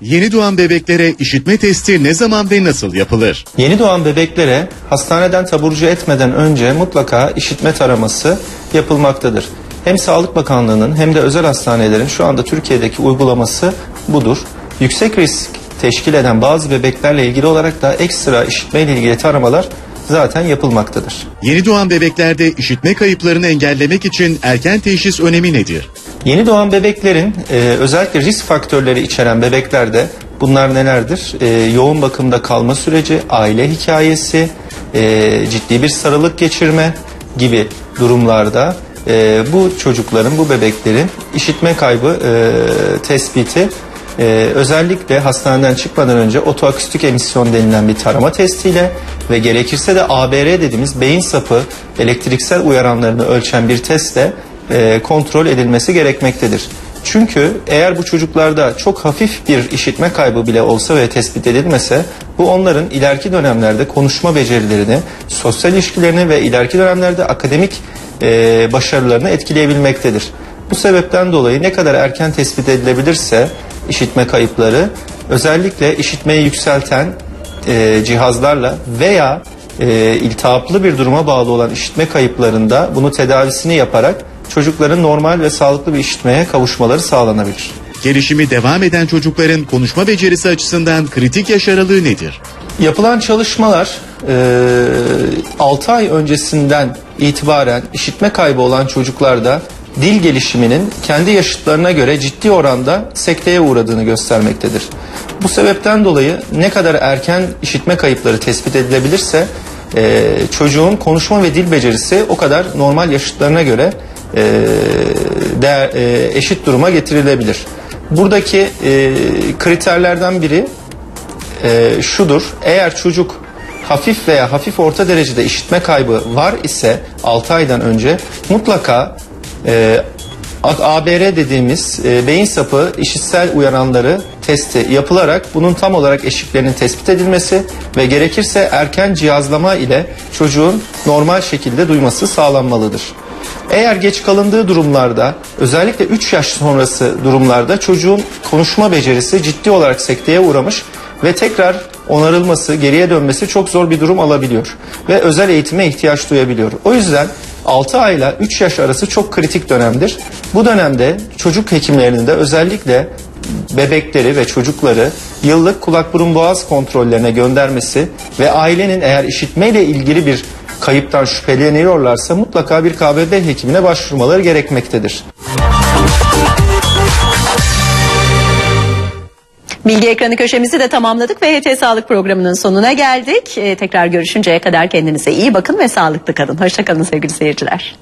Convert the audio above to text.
Yeni doğan bebeklere işitme testi ne zaman ve nasıl yapılır? Yeni doğan bebeklere hastaneden taburcu etmeden önce mutlaka işitme taraması yapılmaktadır. Hem Sağlık Bakanlığı'nın hem de özel hastanelerin şu anda Türkiye'deki uygulaması budur. Yüksek risk teşkil eden bazı bebeklerle ilgili olarak da ekstra işitme ile ilgili taramalar zaten yapılmaktadır. Yeni doğan bebeklerde işitme kayıplarını engellemek için erken teşhis önemi nedir? Yeni doğan bebeklerin e, özellikle risk faktörleri içeren bebeklerde bunlar nelerdir? E, yoğun bakımda kalma süreci, aile hikayesi, e, ciddi bir sarılık geçirme gibi durumlarda e, bu çocukların, bu bebeklerin işitme kaybı e, tespiti e, özellikle hastaneden çıkmadan önce otoakustik emisyon denilen bir tarama testiyle ve gerekirse de ABR dediğimiz beyin sapı elektriksel uyaranlarını ölçen bir testle e, kontrol edilmesi gerekmektedir. Çünkü eğer bu çocuklarda çok hafif bir işitme kaybı bile olsa ve tespit edilmese bu onların ileriki dönemlerde konuşma becerilerini, sosyal ilişkilerini ve ileriki dönemlerde akademik e, başarılarını etkileyebilmektedir. Bu sebepten dolayı ne kadar erken tespit edilebilirse işitme kayıpları özellikle işitmeyi yükselten e, cihazlarla veya e, iltihaplı bir duruma bağlı olan işitme kayıplarında bunu tedavisini yaparak çocukların normal ve sağlıklı bir işitmeye kavuşmaları sağlanabilir. Gelişimi devam eden çocukların konuşma becerisi açısından kritik yaş aralığı nedir? Yapılan çalışmalar e, 6 ay öncesinden itibaren işitme kaybı olan çocuklarda dil gelişiminin kendi yaşıtlarına göre ciddi oranda sekteye uğradığını göstermektedir. Bu sebepten dolayı ne kadar erken işitme kayıpları tespit edilebilirse e, çocuğun konuşma ve dil becerisi o kadar normal yaşıtlarına göre e, değer, e, eşit duruma getirilebilir. Buradaki e, kriterlerden biri e, şudur. Eğer çocuk hafif veya hafif orta derecede işitme kaybı var ise 6 aydan önce mutlaka e, ABR dediğimiz e, beyin sapı işitsel uyaranları testi yapılarak bunun tam olarak eşiklerinin tespit edilmesi ve gerekirse erken cihazlama ile çocuğun normal şekilde duyması sağlanmalıdır. Eğer geç kalındığı durumlarda özellikle 3 yaş sonrası durumlarda çocuğun konuşma becerisi ciddi olarak sekteye uğramış ve tekrar onarılması, geriye dönmesi çok zor bir durum alabiliyor ve özel eğitime ihtiyaç duyabiliyor. O yüzden 6 ayla 3 yaş arası çok kritik dönemdir. Bu dönemde çocuk hekimlerinin de özellikle bebekleri ve çocukları yıllık kulak burun boğaz kontrollerine göndermesi ve ailenin eğer işitmeyle ilgili bir kayıptan şüpheleniyorlarsa mutlaka bir KBB hekimine başvurmaları gerekmektedir. Bilgi ekranı köşemizi de tamamladık ve HT Sağlık programının sonuna geldik. Ee, tekrar görüşünceye kadar kendinize iyi bakın ve sağlıklı kalın. Hoşçakalın sevgili seyirciler.